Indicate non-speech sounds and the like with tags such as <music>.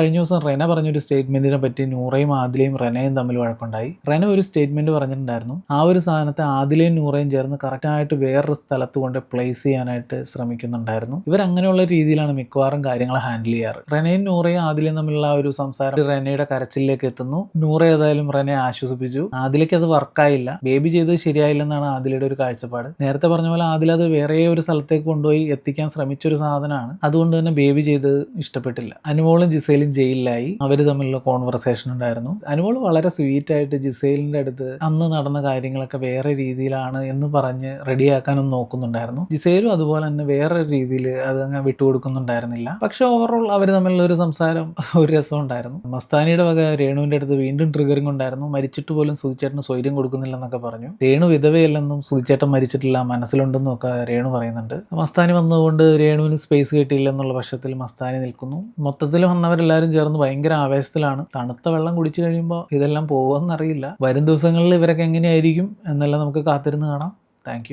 കഴിഞ്ഞ ദിവസം റെന പറഞ്ഞൊരു സ്റ്റേറ്റ്മെന്റിനെ പറ്റി നൂറയും ആദിലയും റെനയും തമ്മിൽ വഴക്കുണ്ടായി. റെന ഒരു സ്റ്റേറ്റ്മെന്റ് പറഞ്ഞിട്ടുണ്ടായിരുന്നു. ആ ഒരു സാധനത്തെ ആദിലയും നൂറയും ചേർന്ന് കറക്റ്റായിട്ട് വേറൊരു സ്ഥലത്ത് കൊണ്ട് പ്ലേസ് ചെയ്യാനായിട്ട് ശ്രമിക്കുന്നുണ്ടായിരുന്നു. ഇവർ അങ്ങനെയുള്ള രീതിയിലാണ് മിക്കവാറും കാര്യങ്ങൾ ഹാൻഡിൽ ചെയ്യാറ്. റെനയും നൂറയും ആദിലയും തമ്മിലുള്ള ആ ഒരു സംസാരം റെനയുടെ കരച്ചിലേക്ക് എത്തുന്നു. നൂറ ഏതായാലും റെനയെ ആശ്വസിപ്പിച്ചു. ആദിലേക്ക് അത് വർക്കായില്ല ബേബി ചെയ്തത് ശരിയായില്ലെന്നാണ് ആദിലയുടെ ഒരു കാഴ്ചപ്പാട്. നേരത്തെ പറഞ്ഞ പോലെ ആദില അത് വേറെ ഒരു സ്ഥലത്തേക്ക് കൊണ്ടുപോയി എത്തിക്കാൻ ശ്രമിച്ച ഒരു സാധനമാണ്. അതുകൊണ്ട് തന്നെ ബേബി ചെയ്ത് ഇഷ്ടപ്പെട്ടില്ല. അനുമോളും ജിസൈലും ജയിലിലായി. അവർ തമ്മിലുള്ള കോൺവെർസേഷൻ ഉണ്ടായിരുന്നു. അനുമോൾ വളരെ സ്വീറ്റ് ആയിട്ട് ജിസൈലിന്റെ അടുത്ത് അന്ന് നടന്ന കാര്യങ്ങളൊക്കെ വേറെ രീതിയിലാണ് എന്ന് പറഞ്ഞ് റെഡിയാക്കാനും നോക്കുന്നുണ്ടായിരുന്നു. ജിസൈലും അതുപോലെ തന്നെ വേറെ രീതിയിൽ അത് അങ്ങ് വിട്ടുകൊടുക്കുന്നുണ്ടായിരുന്നില്ല. പക്ഷെ ഓവറോൾ അവർ തമ്മിലുള്ള ഒരു സംസാരം <laughs> ഒരു രസം ഉണ്ടായിരുന്നു. മസ്താനിയുടെ വക രേണുവിന്റെ അടുത്ത് വീണ്ടും ട്രിഗറിംഗ് ഉണ്ടായിരുന്നു മരിച്ചിട്ട് പോലും സുധിച്ചേട്ടന് സ്വൈര്യം കൊടുക്കുന്നില്ലെന്നൊക്കെ പറഞ്ഞു. രേണു വിധവയല്ലെന്നും സുധിച്ചേട്ടൻ മരിച്ചിട്ടില്ല മനസ്സിലുണ്ടെന്നും ഒക്കെ രേണു പറയുന്നുണ്ട്. മസ്താനി വന്നതുകൊണ്ട് രേണുവിന് സ്പേസ് കിട്ടിയില്ലെന്നുള്ള പക്ഷത്തിൽ മസ്താനി നിൽക്കുന്നു. മൊത്തത്തിൽ വന്നവരെല്ലാവരും ചേർന്ന് ഭയങ്കര ആവേശത്തിലാണ്. തണുത്ത വെള്ളം കുടിച്ചു കഴിയുമ്പോൾ ഇതെല്ലാം പോകുമെന്നറിയില്ല വരും ദിവസങ്ങളിൽ ഇവരൊക്കെ എങ്ങനെയായിരിക്കും എന്നെല്ലാം നമുക്ക് കാത്തിരുന്ന് കാണാം. താങ്ക്